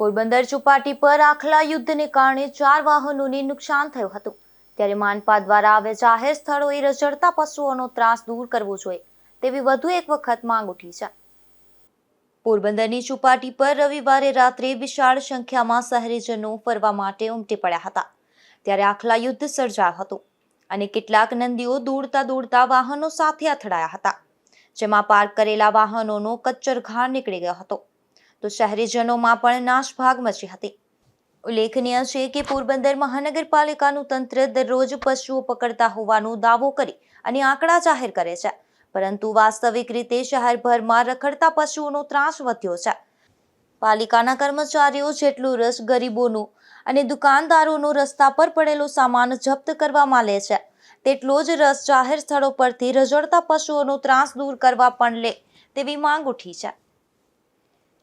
પોરબંદર ચોપાટી પર આખલા યુદ્ધને કારણે ચાર વાહનોને નુકસાન થયું હતું. ત્યારે માનપા દ્વારા હવે જાહેર સ્થળોએ રજડતા પશુઓનો ત્રાસ દૂર કરવો જોઈએ તેવી વધુ એક વખત માંગ ઉઠી છે. પોરબંદરની ચોપાટી પર રવિવારે રાત્રે વિશાળ સંખ્યામાં શહેરીજનો ફરવા માટે ઉમટી પડ્યા હતા. ત્યારે આખલા યુદ્ધ સર્જાયું હતું અને કેટલાક નંદીઓ દોડતા દોડતા વાહનો સાથે અથડાયા હતા, જેમાં પાર્ક કરેલા વાહનોનો કચ્ચર ઘાણ નીકળી ગયો હતો. તો શહેરીજનોમાં પણ નાશભાગ મચી હતી. ઉલ્લેખનીય છે કે પોરબંદર મહાનગરપાલિકાનું તંત્ર દરરોજ પશુઓ પકડતા હોવાનો દાવો કરી અને આંકડા જાહેર કરે છે. પરંતુ વાસ્તવિક રીતે શહેરભરમાં રખડતા પશુઓનો ત્રાસ વધ્યો છે. પાલિકાના કર્મચારીઓ જેટલું રસ ગરીબોનું અને દુકાનદારોનો રસ્તા પર પડેલો સામાન જપ્ત કરવામાં લે છે, તેટલો જ રસ જાહેર સ્થળો પરથી રઝળતા પશુઓનો ત્રાસ દૂર કરવા પણ લે તેવી માંગ ઉઠી છે.